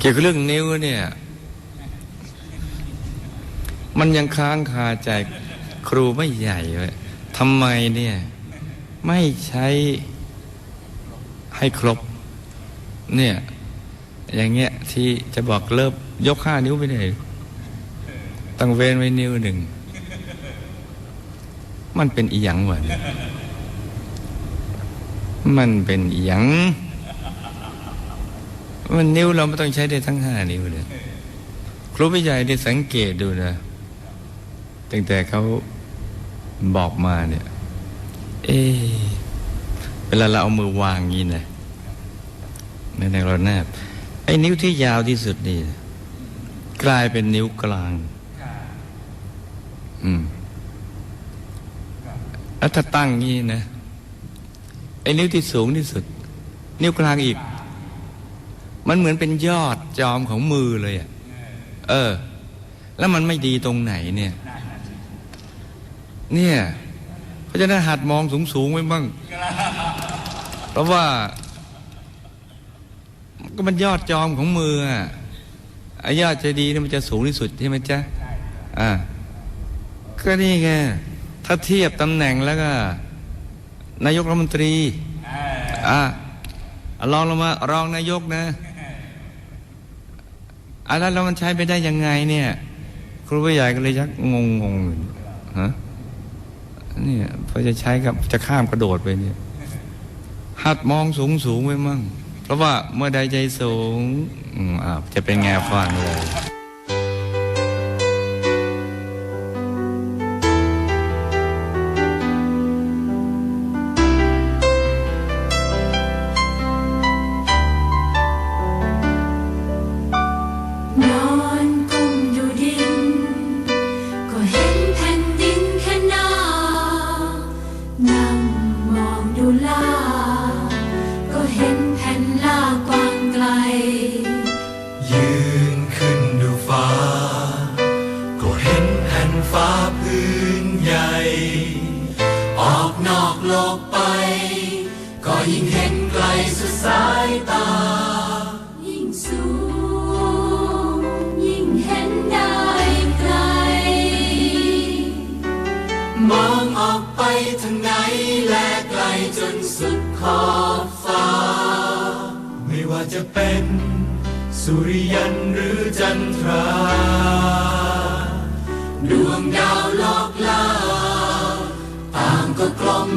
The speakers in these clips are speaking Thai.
เกี่ยวกับเรื่องนิ้วเนี่ย มันยังค้างคาใจครูไม่ใหญ่เลยทำไมเนี่ย ไม่ใช้ให้ครบ เนี่ย อย่างเงี้ยที่จะบอกเลิบยกห้านิ้วไปไหนต้งเว้นไว้นิ้วหนึ่ง มันเป็นอีหยังวะเนี่ยมันเป็นอีหยัง มันนิ้วเราไม่ต้องใช้ได้ทั้งห้านิ้วเลยครูผู้ใหญ่ได้สังเกตดูนะตั้งแต่เขาบอกมาเนี่ย เอเวลาเราเอามือวางงี้นะในในเราแนบไอ้นิ้วที่ยาวที่สุดนี่ กลายเป็นนิ้วกลาง อืมแล้วถ้าตั้งงี้นะไอ้นิ้วที่สูงที่สุด นิ้วกลางอีก มันเหมือนเป็นยอดจอมของมือเลยอะเออ แล้วมันไม่ดีตรงไหนเนี่ย เนี่ย เพราะฉะนั้นหัดมองสูงๆไว้บ้างเพราะว่า ก็มันยอดจอมของมืออะไอ้ยอดจะดีเนี่ยมันจะสูงที่สุดใช่ไหมจ๊ะอ่าก็นี่ไงถ้าเทียบตำแหน่งแล้วก็ นายกรัฐมนตรี อ่าลองลงมารองนายกนะ อะแล้วแล้วมันใช้ไปได้ยังไงเนี่ย ครูผู้ใหญ่ก็เลยยักงงงงฮะเนี่ยพอจะใช้กับจะข้ามกระโดดไปเนี่ย หัดมองสูงสูงไว้มั่ง เพราะว่าเมื่อใดใจสูงอืมอ่าจะเป็นแง่ฟังเลย ขอบฟ้า ไม่ว่าจะเป็น สุริยันหรือจันทรา ดวงดาวโลกลาต่างก็กลม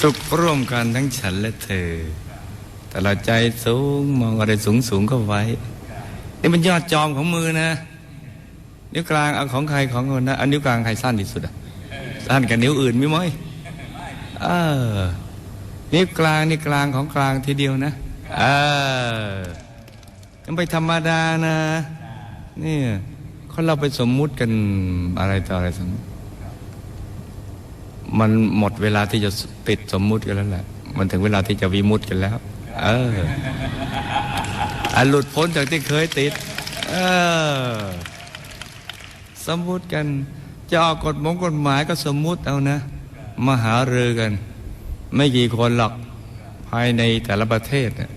สุขร่วมกันทั้งฉันและเธอ แต่เราใจสูงมองอะไรสูงสูงก็ไว้ นี่มันยอดจอมของมือนะ นิ้วกลางเอาของใครของคนนะอันนิ้วกลางใครสั้นที่สุดอะสั้นกับนิ้วอื่นไหมมั้ยเออนิ้วกลางนี่กลางของกลางทีเดียวนะเออยังไปธรรมดานะนี่คนเราไปสมมุติกันอะไรต่ออะไรสมมติ มันหมดเวลาที่จะติดสมมุติกันแล้วแหละ มันถึงเวลาที่จะวิมุติกันแล้ว เอออะหลุดพ้นจากที่เคยติด เออ สมมุติกัน จะออกกฎมงกฎหมายก็สมมุติเอานะ มาหาเรือกัน ไม่กี่คนหรอก ภายในแต่ละประเทศน่ะ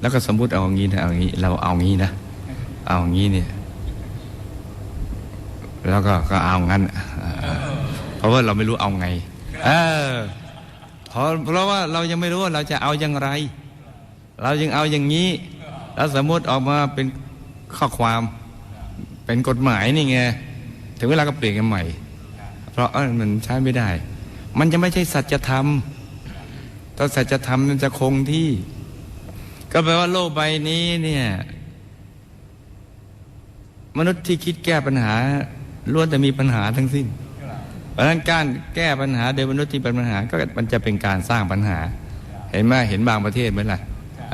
แล้วก็สมมุติเอาอย่างนี้นะเอางี้ เราเอางี้นะ เอาอย่างนี้เนี่ย แล้วก็ก็เอางั้น เพราะว่าเราไม่รู้เอาไง เออเพราะเพราะว่าเรายังไม่รู้ว่าเราจะเอาอย่างไร เรายังเอาอย่างนี้ แล้วสมมติออกมาเป็นข้อความเป็นกฎหมายนี่ไงถึงเวลาก็เปลี่ยนกันใหม่ เพราะเออมันใช้ไม่ได้ มันจะไม่ใช่สัจธรรมถ้าสัจธรรมมันจะคงที่ ก็แปลว่าโลกใบนี้เนี่ยมนุษย์ที่คิดแก้ปัญหาล้วนแต่มีปัญหาทั้งสิ้น เพราะฉะนั้นการแก้ปัญหาโดยมนุษย์ที่เป็นปัญหาก็มันจะเป็นการสร้างปัญหา เห็นไหมเห็นบางประเทศไหมล่ะ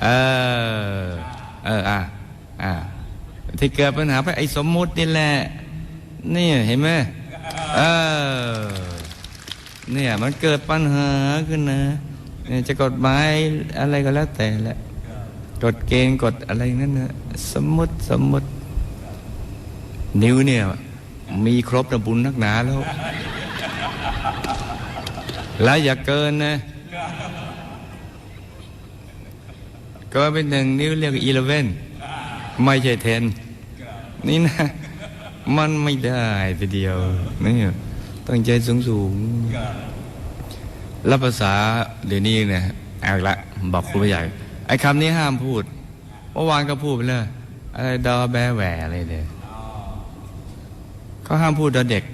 เออเอออะอะที่เกิดปัญหาเพราะไอ้สมมุตินี่แหละนี่เห็นไหมเออเนี่ยมันเกิดปัญหาขึ้นนะเนี่ยจะกฎหมายอะไรก็แล้วแต่แหละกฎเกณฑ์กฎอะไรนั่นนะสมมติสมมติ นิ้วเนี่ย มีครบนะบุญนักหนาแล้ว แล้วอย่าเกินนะ เกินเป็นหนึ่งนิ้วเรียกอีเลเว่นไม่ใช่เทนนี่นะ มันไม่ได้ทีเดียวนี่ต้องใจสูงสูงๆแล้วภาษาเดี๋ยวนี้เนี่ยเอาละบอกครูผู้ใหญ่ ไอ้คำนี้ห้ามพูดเมื่อวานก็พูดไปเลยอะไรดอแบแหวอะไรเนี่ยเขาห้ามพูดดอเด็ก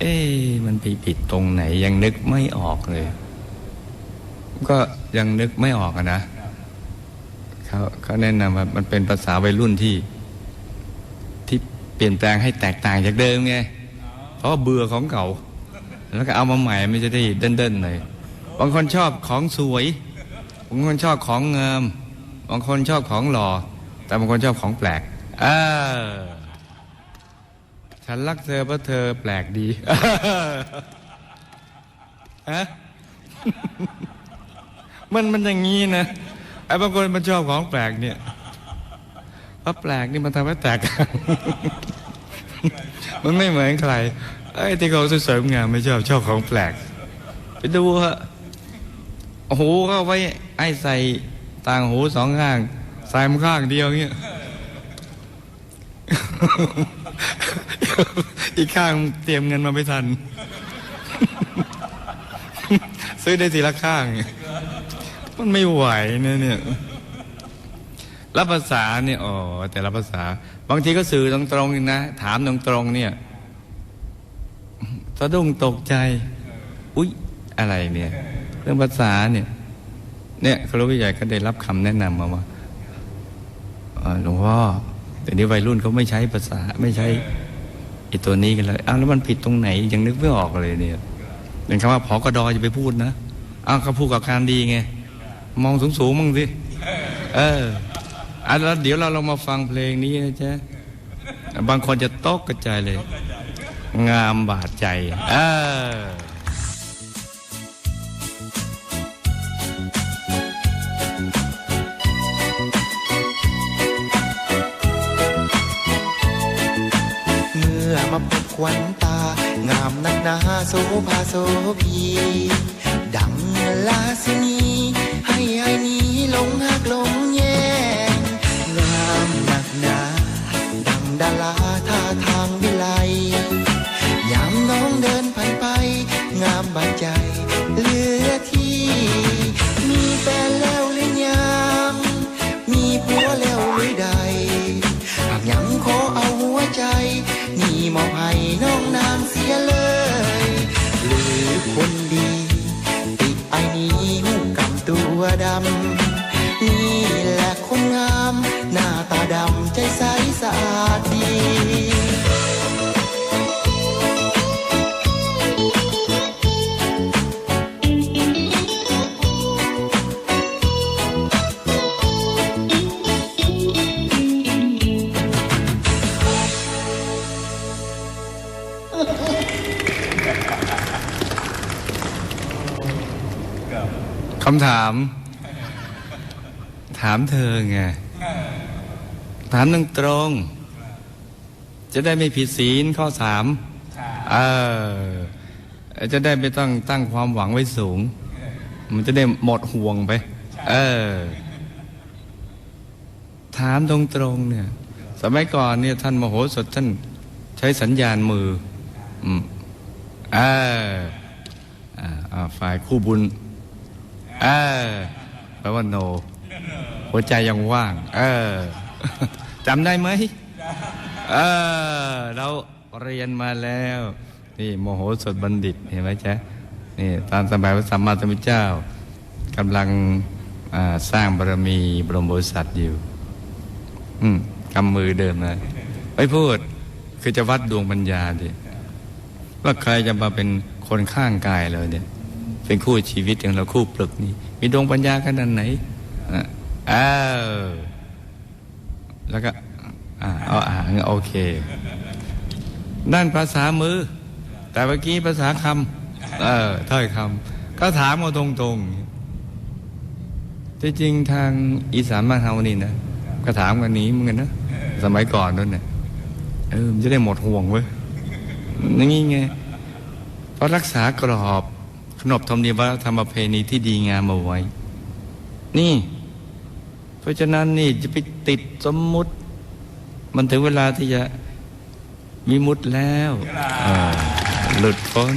เอ๊มันไปผิดตรงไหนยังนึกไม่ออกเลย ก็ยังนึกไม่ออกอะนะเขาเขาแนะนำว่ามันเป็นภาษาวัยรุ่นที่ ที่เปลี่ยนแปลงให้แตกต่างจากเดิมไงเพราะเบื่อของเก่า แล้วก็เอามาใหม่ไม่จะได้เด่นๆหน่อยบางคนชอบของสวยบางคนชอบของเงามบางคนชอบของหล่อ แต่บางคนชอบของแปลก เออ ฉันรักเธอเพราะเธอแปลกดีฮะมันมันอย่างงี้นะไอ้บางคนมันชอบของแปลกเนี่ยเพราะแปลกนี่มันทำให้แตก มันไม่เหมือนใครไอ้ที่เขาสวยๆงามไม่ชอบชอบของแปลก ไปดูฮะหูก็เอาไว้ไอ้ใส่ต่างหูสองข้างใส่มข้างเดียวเงี้ย อีกข้างเตรียมเงินมาไม่ทัน ซื้อได้ทีละข้าง มันไม่ไหวนะเนี่ยแล้วภาษาเนี่ยอ๋อแต่ละภาษา บางทีก็สื่อตรงๆนะ ถามตรงๆเนี่ยสะดุ้งตกใจ อุ๊ย อะไรเนี่ย เรื่องภาษาเนี่ย เนี่ยครูผู้ใหญ่ก็ได้รับคำแนะนำมาว่าหลวงพ่อแต่นี้วัยรุ่นเขาไม่ใช้ภาษาไม่ใช้ ไอ้ตัวนี้กันเลยอ้าวแล้วมันผิดตรงไหนยังนึกไม่ออกเลยเนี่ยเป็นคำว่าพอกระดอจะไปพูดนะอ้าวเขาพูดกับการดีไงมองสูงสูงมั่งสิเอออะแล้วเดี๋ยวเราลองมาฟังเพลงนี้นะจ๊ะบางคนจะตกกระจายเลย งามบาดใจ เออ ควันตา งามนักหนาโสภาโสพี ดังลาสินี ให้ไอ้นี้ลงหักลง คำถาม ถามเธอไง ถามตรงตรงๆจะได้ไม่ผิดศีลข้อสามเออ จะได้ไม่ต้องตั้งความหวังไว้สูง มันจะได้หมดห่วงไป เออ ถามตรงตรงๆเนี่ย สมัยก่อนเนี่ยท่านมโหสถท่านใช้สัญญาณมือ อืมเอออ่าอ่าฝ่ายคู่บุญ เออแปลว่าโน หัวใจยังว่าง เออจำได้ไหมเออเราเรียนมาแล้ว นี่โมโหสถบัณฑิตเห็นไหมจ๊ะนี่ตามสมัยพระสัมมาสัมพุทธเจ้ากำลังสร้างบารมีบรมโพธิสัตว์อยู่ อืมกำมือเดินมาไม่พูด คือจะวัดดวงปัญญาดิว่าใครจะมาเป็นคนข้างกายเราเนี่ย เป็นคู่ชีวิตอย่างเราคู่ปลึกนี่มีดวงปัญญาขนาดไหนอ้าวแล้วก็อ่าเอาอ่างโอเคด้านภาษามือ แต่เมื่อกี้ภาษาคำเออถ้อยคำก็ถามมาตรงๆที่จริงทางอีสานบ้านเฮานี่นะก็ถามกันนี้เหมือนกันนะสมัยก่อนนั่นน่ะเออมันจะได้หมดห่วงเว้ยอย่างงี้ไงเพราะรักษากรอบ นบธรรมเนียมวัฒนธรรมประเพณีที่ดีงามเอาไว้ นี่ เพราะฉะนั้นนี่จะไปติดสมมุติ มันถึงเวลาที่จะมีมุดแล้วหลุดพ้น